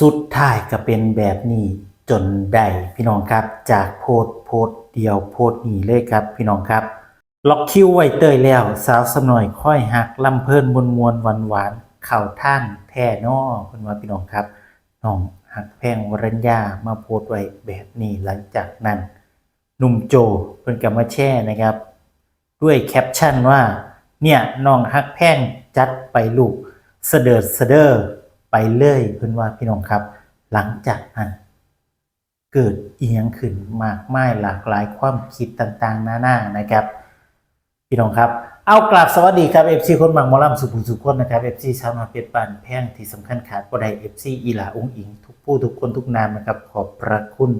สุดท้ายก็เป็นแบบนี้จนได้พี่น้องครับ จากโพสต์โพสต์เดียวโพสต์นี้เลยครับ พี่น้องครับ ล็อกคิวไว้เตยแล้ว สาวสำน่อยค่อยหักลำเพลินมวนมวนหวานหวานเข่าท่านแท่นอเพิ่นว่าพี่น้องครับน้องหักแพงวรัญญามาโพสต์ไว้แบบนี้หลังจากนั้นหนุ่มโจเพิ่นก็มาแช่นะครับ ด้วยแคปชั่นว่า เนี่ยน้องฮักแพงจัดไปลูกเสดิร์ดเสเดอร์ ไปเลยเพิ่นว่าพี่น้องครับ หลังจากนั้นเกิดเอียงขึ้นมากมายหลากหลายความคิดต่างๆนานานะครับ พี่น้องครับเอากราบสวัสดีครับ FC คนบางมอลำสุขุมสุขคนนะครับ FC ชาวนาเป็ดปานแพ่งที่สำคัญขาดบ่ได้ FC อีหลาองค์อิง ทุกผู้ทุกคนทุกนามนะครับ ขอบพระคุณ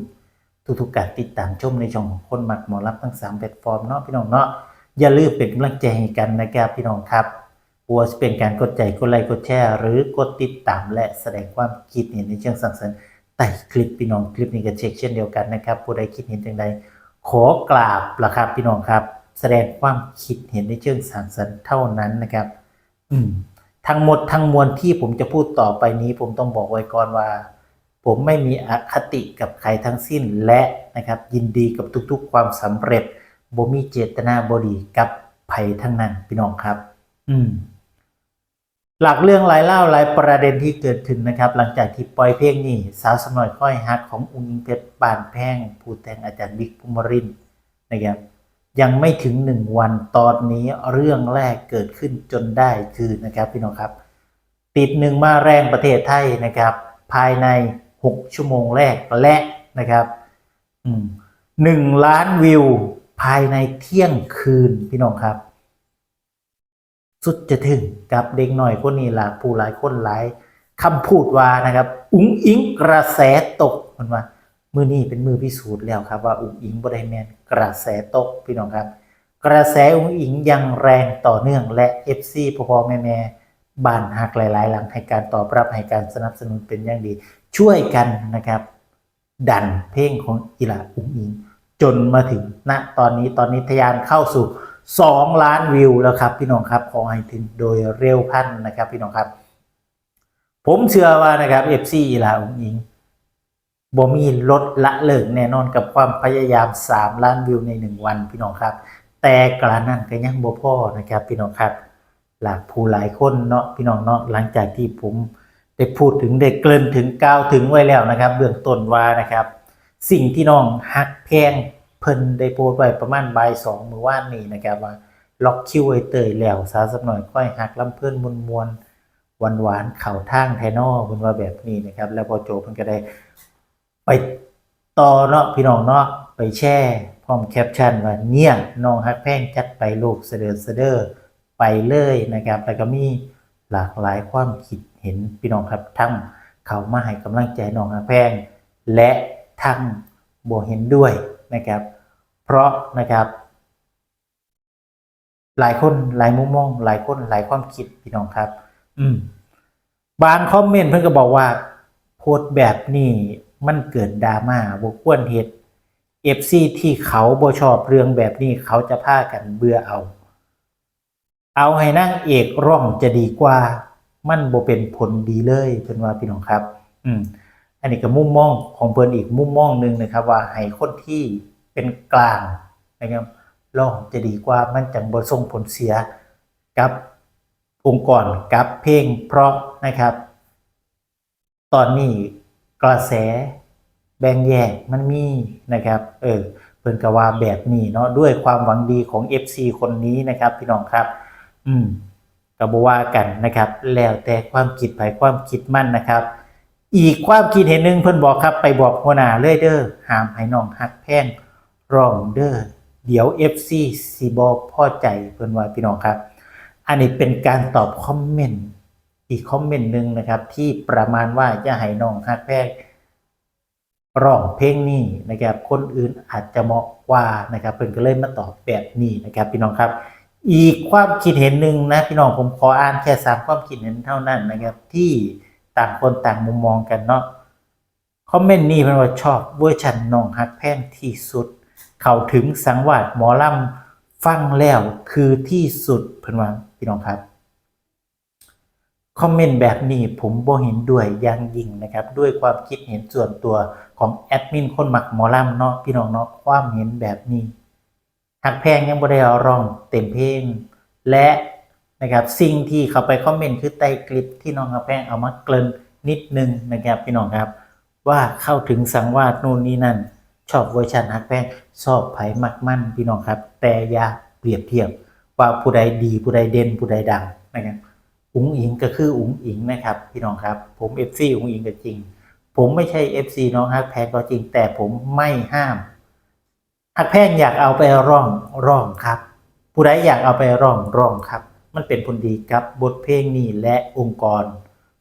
ทุกๆการติดตามชมในช่องของคนหมักหมอลำทั้ง3แพลตฟอร์มเนาะพี่น้องเนาะอย่าลืมเป็นกำลังใจให้กันนะครับพี่น้องครับ บัวจะเป็นการกดใจกดไลค์กดแชร์ หรือกดติดตามและแสดงความคิดเห็นในเชิงสร้างสรรค์ใต้คลิปพี่น้องคลิปนี้ก็เช็คเช่นเดียวกันนะครับผู้ใดคิดเห็นอย่างใดขอกราบละครับพี่น้องครับ แสดงความคิดเห็นในเชิงสร้างสรรค์เท่านั้นนะครับ อืมทั้งหมดทั้งมวลที่ผมจะพูดต่อไปนี้ ผมต้องบอกไว้ก่อนว่า ผมไม่มีอคติกับใครทั้งสิ้นและนะครับ ยินดีกับทุกๆ ความสำเร็จบ่มีเจตนาบดีกับไผทั้งนั้นพี่น้องครับ อืม หลักเรื่องหลายเล่าหลายประเด็นที่เกิดขึ้นนะครับ หลังจากที่ปล่อยเพลงนี้ สาวสมน่อยค่อยฮักของอุ้งอิงเพชรปานแพงผู้แต่งอาจารย์บิ๊กภูมิรินนะครับยังไม่ถึงหนึ่งวันตอนนี้เรื่องแรกเกิดขึ้นจนได้คือนะครับพี่น้องครับ ติดหนึ่งมาแรงประเทศไทยนะครับ ภายใน 6 ชั่วโมงแรกและนะครับหนึ่งล้านวิวภายในเที่ยงคืนพี่น้องครับ สุดจะถึงกับเด็กหน่อยคนนี้ละผู้หลายคนหลายคำพูดว่านะครับ อุ้งอิงกระแสตกมันว่ามือนี้เป็นมือพิสูจน์แล้วครับว่าอุ้งอิงบไดแมนกระแสตกพี่น้องครับ กระแสอุ้งอิงยังแรงต่อเนื่องและ FC พ่อพ่อแม่แม่บ้านหักหลาย ๆ หลังให้การตอบรับให้การสนับสนุนเป็นอย่างดี ช่วยกันนะครับ ดันเพลงของอีลาอุ้งอิง จนมาถึงณตอนนี้ตอนนี้ทะยานเข้าสู่ 2 ล้านวิวแล้วครับพี่น้องครับขอให้ถึงโดยเร็วพันนะครับพี่น้องครับ ผมเชื่อว่านะครับ FC อีลาองอิงบ่มีลดละเลิกแน่นอนกับความพยายาม 3 ล้านวิวใน 1 วันพี่น้องครับ แต่กระนั้นก็ยังบ่พอนะครับพี่น้องครับ หลากผู้หลายคนเนาะพี่น้องเนาะหลังจากที่ผมได้พูดถึงได้เกริ่นถึงกล่าวถึงไว้แล้วนะครับ เบื้องต้นว่านะครับ สิ่งที่น้องฮักแพง เพิ่นได้โพสต์ไว้ประมาณบ่ายสองเมื่อวานนี้นะครับว่าล็อกคิวไว้เตยแล้วสาวสักหน่อยค่อยฮักลำเพิ่นมวลมวลหวานหวานเข่าทางไทนอเพิ่นว่าแบบนี้นะครับ แล้วพอโจเพิ่นก็ได้ ไปต่อเนาะพี่น้องเนาะไปแช่พร้อมแคปชั่นว่าเนี่ยน้องฮักแพงจัดไปลูกเสดอเสดอไปเลยนะครับแล้วก็มีหลากหลายความคิดเห็นพี่น้องครับทั้งเขามาให้กำลังใจน้องฮักแพงและทั้งบ่เห็นด้วยนะครับ เพราะนะครับ หลายคนหลายมุมมอง หลายคนหลายความคิดพี่น้องครับ อืม บางคอมเมนต์เพิ่นก็บอกว่า โพสต์แบบนี้มันเกิดดราม่าบ่วรเฮ็ด FC ที่เขาบ่ชอบเรื่องแบบนี้เขาจะพากันเบื่อเอา เอาให้นั่งเอกร่องจะดีกว่า มันบ่เป็นผลดีเลยเพิ่นว่าพี่น้องครับ อืม อันนี้ก็มุมมองของเพิ่นอีกมุมมองหนึ่งนะครับ ว่าให้คนที่ เป็นกลางนะครับร่องจะดีกว่ามันจังบ่ส่งผลเสียกับองค์กรกับเพลงเพราะนะครับ ตอนนี้กระแสแบ่งแยกมันมีนะครับเออเพิ่นกว่าแบบนี้เนาะด้วยความหวังดีของ FC คนนี้นะครับ พี่น้องครับ อืมก็บว่ากันนะครับ แล้วแต่ความคิดไผความคิดมั่นนะครับ อีกความคิดเห็นหนึ่งเพิ่นบอกครับไปบอกหัวหน้าเลยเด้อห้ามให้น้องฮักแพง ร้องเด้อเดี๋ยว FC สิบ่พอใจเพิ่อนว่าพี่น้องครับ อันนี้เป็นการตอบคอมเมนต์อีกคอมเมนต์หนึ่งนะครับ ที่ประมาณว่าจะให้น้องฮักแพงร้องเพลงนี้นะครับ คนอื่นอาจจะเหมาะกว่านะครับเพิ่อนก็เลยมาตอบแบบนี้นะครับพี่น้องครับ อีกความคิดเห็นหนึ่งนะพี่น้องผมขออ่านแค่สามความคิดเห็นเท่านั้นนะครับ ที่ต่างคนต่างมุมมองกันเนาะคอมเมนต์นี้เพิ่อนว่าชอบเวอร์ชันน้องฮักแพงที่สุด เข้าถึงสังวาสหมอลำฟังแล้วคือที่สุดเพิ่นว่าพี่น้องครับคอมเมนต์แบบนี้ผมบ่เห็นด้วยอย่างยิ่งนะครับ ด้วยความคิดเห็นส่วนตัวของแอดมินคนหมักหมอลำเนาะพี่น้องเนาะความเห็นแบบนี้หักแพงยังบ่ได้เอร้องเต็มเพลง และนะครับสิ่งที่เขาไปคอมเมนต์คือใต้คลิปที่น้องหักแพงเอามาเกริ่นนิดนึงนะครับพี่น้องครับ ว่าเข้าถึงสังวาสนู่นนี่นั่น ชอบเวอร์ชันฮักแพงชอบไผ่มักมั่นพี่น้องครับ แต่อย่าเปรียบเทียบว่าผู้ใดดีผู้ใดเด่นผู้ใดดังนะครับอุ๋งอิงก็คืออุ๋งอิงนะครับพี่น้องครับ ผม FC อุ๋งอิงก็จริง ผมไม่ใช่ FC น้องฮักแพงก็จริง แต่ผมไม่ห้ามฮักแพงอยากเอาไปร้องร้องครับ ผู้ใดอยากเอาไปร้องร้องครับ มันเป็นผลดีกับบทเพลงนี้และองค์กร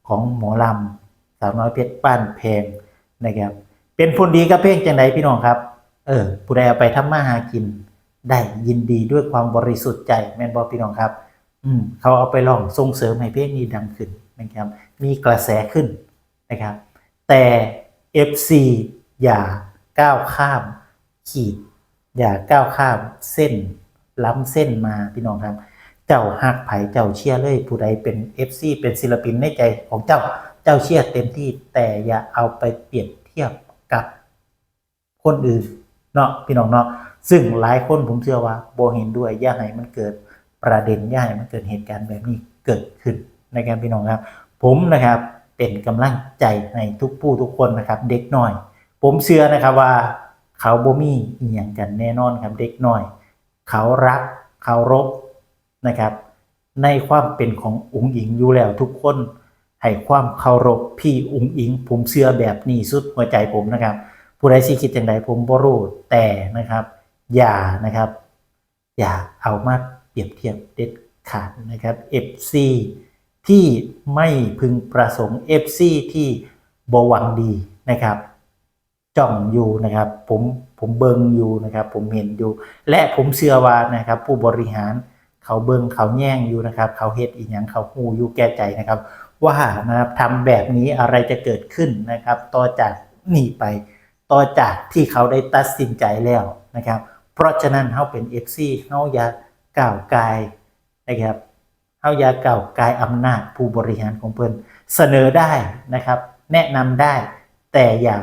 ของหมอลำสาวน้อยเพชรป้านแพงนะครับ เป็นผลดีกับเพลงจังไดพี่น้องครับ เออ ผู้ใดเอาไปทำมาหากิน ได้ยินดีด้วยความบริสุทธิ์ใจแม่นบอพี่น้องครับ อืมเขาเอาไปลองส่งเสริมให้เพลงนี้ดังขึ้นนะครับ มีกระแสขึ้นนะครับ แต่ FC อย่าก้าวข้าม ขีด อย่าก้าวข้ามเส้น ล้ำเส้นมาพี่น้องครับ เจ้าหักไผ่เจ้าเชียร์เลยผู้ใดเป็น FC เป็นศิลปินในใจของเจ้าเจ้าเชียร์เต็มที่แต่อย่าเอาไปเปรียบเทียบ กับคนอื่นเนาะพี่น้องเนาะซึ่งหลายคนผมเชื่อว่าโบเห็นด้วยย่าให้มันเกิดประเด็นย่าให้มันเกิดเหตุการณ์แบบนี้เกิดขึ้นนะครับพี่น้องครับ ผมนะครับเป็นกำลังใจให้ทุกผู้ทุกคนนะครับ เด็กน้อย ผมเชื่อนะครับว่าเขาบ่มีอีหยังกันแน่นอนครับเด็กน้อย เขารักเคารพนะครับ ในความเป็นของอุ๋งอิงอยู่แล้วทุกคน ให้ความเคารพพี่อุ๋งอิง ผมเชื่อแบบนี้สุดหัวใจผมนะครับ ผู้ใดสิคิดจังใดผมบ่รู้แต่นะครับ อย่านะครับ อย่าเอามาเปรียบเทียบเด็ดขาดนะครับ FC ที่ไม่พึงประสงค์ FC ที่บหวังดีนะครับจ้องอยู่นะครับ ผมผมเบิงอยู่นะครับ ผมเห็นอยู่ และผมเชื่อว่านะครับ ผู้บริหารเขาเบิงเขาแย่งอยู่นะครับ เขาเฮ็ดอีกอย่างเขาหูอยู่แก่ใจนะครับ ว่านะครับทำแบบนี้อะไรจะเกิดขึ้นนะครับ ต่อจากนี้ไป ต่อจากที่เขาได้ตัดสินใจแล้วนะครับ เพราะฉะนั้นเขาเป็น FC เขาอยากก้าวไกายนะครับเขาอยากก้าวไกายอำนาจผู้บริหารของเพิ่นเสนอได้นะครับ แนะนำได้แต่อย่า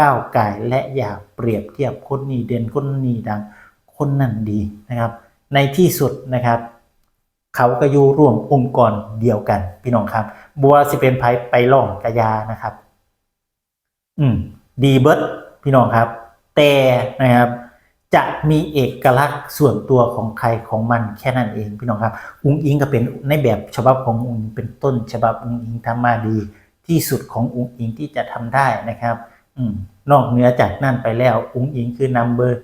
ก้าวไกายและอย่าเปรียบเทียบคนนี้เด่นคนนี้ดังคนนั้นดีนะครับ ในที่สุดนะครับ เขาก็อยู่ร่วมองค์กรเดียวกันพี่น้องครับ บัวสิเป็นไผไปล่องกะยานะครับ อืม ดีเบิร์ดพี่น้องครับ แต่นะครับ จะมีเอกลักษณ์ส่วนตัวของใครของมันแค่นั้นเองพี่น้องครับ อุ้งอิงก็เป็นในแบบฉบับของอุ้งอิงเป็นต้น ฉบับอุ้งอิงทำมาดีที่สุดของอุ้งอิงที่จะทำได้นะครับ อืมนอกเหนือจากนั้นไปแล้ว อุ้งอิงคือนัมเบอร์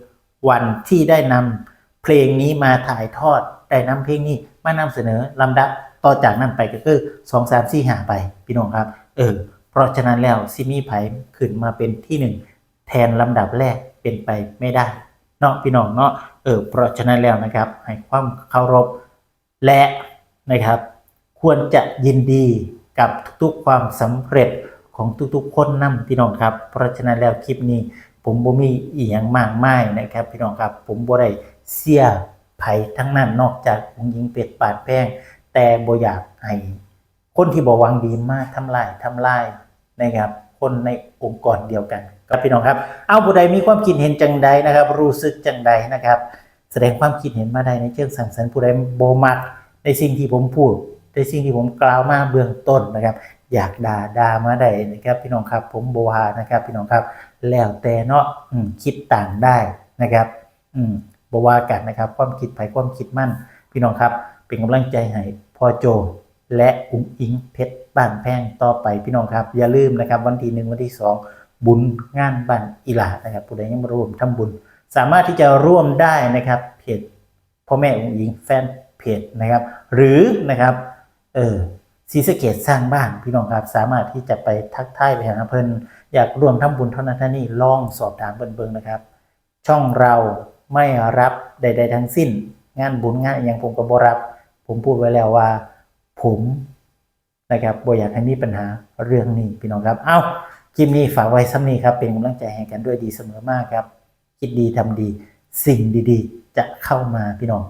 วันที่ได้นำเพลงนี้มาถ่ายทอดได้นำเพลงนี้มานำเสนอลำดับ ต่อจากนั้นไปก็คือสองสามสี่หาไปพี่น้องครับ เออ เพราะฉะนั้นแล้วซิมีไผขึ้นมาเป็นที่หนึ่งแทนลำดับแรกเป็นไปไม่ได้เนาะพี่น้องเนาะเออเพราะฉะนั้นแล้วนะครับ ให้ความเคารพและนะครับ ควรจะยินดีกับทุกๆความสำเร็จของทุกๆคนนํพี่น้องครับ เพราะฉะนั้นแล้วคลิปนี้ผมบ่มีอีหยังมากมายนะครับ พี่น้องครับผมบ่ได้เสียไผทั้งนั้นนอกจากองค์หญิงเป็ดปาดแป้ง แต่บ่อยากให้คนที่บ่หวังดีมากทำลายทำลายนะครับ คนในองค์กรเดียวกันครับพี่น้องครับ เอาผู้ใดมีความคิดเห็นจังใดนะครับ รู้สึกจังใดนะครับ แสดงความคิดเห็นมาได้ในเชิงสังสรรค์ผู้ใดโบมักในสิ่งที่ผมพูดในสิ่งที่ผมกล่าวมาเบื้องต้นนะครับ อยากด่าด่ามาได้นะครับ พี่น้องครับ ผมโบวานะครับ พี่น้องครับ แล้วแต่เนาะคิดต่างได้นะครับ อืมบว่ากันนะครับ ความคิดไปความคิดมั่น พี่น้องครับ เป็นกำลังใจให้พ่อโจ และอุ้งอิงเพชรบ้านแพงต่อไปพี่น้องครับ อย่าลืมนะครับวันที่หนึ่งวันที่สองบุญงานบ้านอีหลานะครับผู้ใดยังม่ร่วมทำบุญ สามารถที่จะร่วมได้นะครับเพจพ่อแม่อุ้งอิงแฟนเพจนะครับ หรือนะครับเออศรีสเกดสร้างบ้านพี่น้องครับสามารถที่จะไปทักทายไปหาเพิ่นอยากร่วมทำบุญเท่านั้นท่านี้ลองสอบถามเบิ่งๆนะครับ ช่องเราไม่รับใด ๆ ทั้งสิ้น งานบุญงานอย่างผมก็บ่รับ ผมพูดไว้แล้วว่า ผมนะครับบ่อยากให้มีปัญหาเรื่องนี้พี่น้องครับ เอ้าคลิปนี้ฝากไว้ซ้ำนี้ครับ เป็นกำลังใจให้กันด้วยดีเสมอมากครับ คิดดีทำดี สิ่งดีๆ จะเข้ามาพี่น้อง